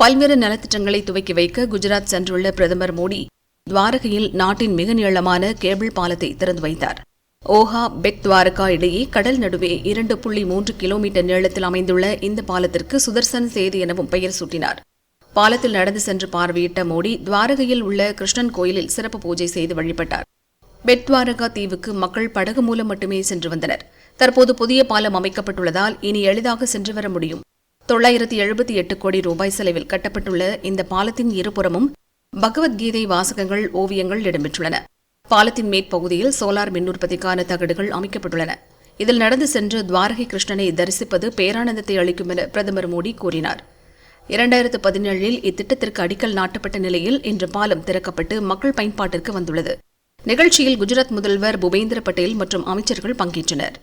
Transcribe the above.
பல்வேறு நலத்திட்டங்களை துவக்கி வைக்க குஜராத் சென்றுள்ள பிரதமர் மோடி துவாரகையில் நாட்டின் மிக நீளமான கேபிள் பாலத்தை திறந்து வைத்தார். ஓஹா பெட் துவாரகா இடையே கடல் நடுவே இரண்டு புள்ளி மூன்று கிலோமீட்டர் நீளத்தில் அமைந்துள்ள இந்த பாலத்திற்கு சுதர்சன் சேது எனவும் பெயர் சூட்டினார். பாலத்தில் நடந்து சென்று பார்வையிட்ட மோடி துவாரகையில் உள்ள கிருஷ்ணன் கோயிலில் சிறப்பு பூஜை செய்து வழிபட்டார். பெட் துவாரகா தீவுக்கு மக்கள் படகு மூலம் மட்டுமே சென்று வந்தனர். தற்போது புதிய பாலம் அமைக்கப்பட்டுள்ளதால் இனி எளிதாக சென்று வர முடியும். தொள்ளாயிரத்தி எழுபத்தி எட்டு கோடி ரூபாய் செலவில் கட்டப்பட்டுள்ள இந்த பாலத்தின் இருபுறமும் பகவத்கீதை வாசகங்கள் ஓவியங்கள் இடம்பெற்றுள்ளன. பாலத்தின் மேற்பகுதியில் சோலார் மின் உற்பத்திக்கான தகடுகள் அமைக்கப்பட்டுள்ளன. இதில் நடந்து சென்று துவாரகை கிருஷ்ணனை தரிசிப்பது பேரானந்தத்தை அளிக்கும் என பிரதமர் மோடி கூறினார். இரண்டாயிரத்து பதினேழில் இத்திட்டத்திற்கு அடிக்கல் நாட்டப்பட்ட நிலையில் இன்று பாலம் திறக்கப்பட்டு மக்கள் பயன்பாட்டிற்கு வந்துள்ளது. நிகழ்ச்சியில் குஜராத் முதல்வர் பூபேந்திர பட்டேல் மற்றும் அமைச்சர்கள் பங்கேற்றனர்.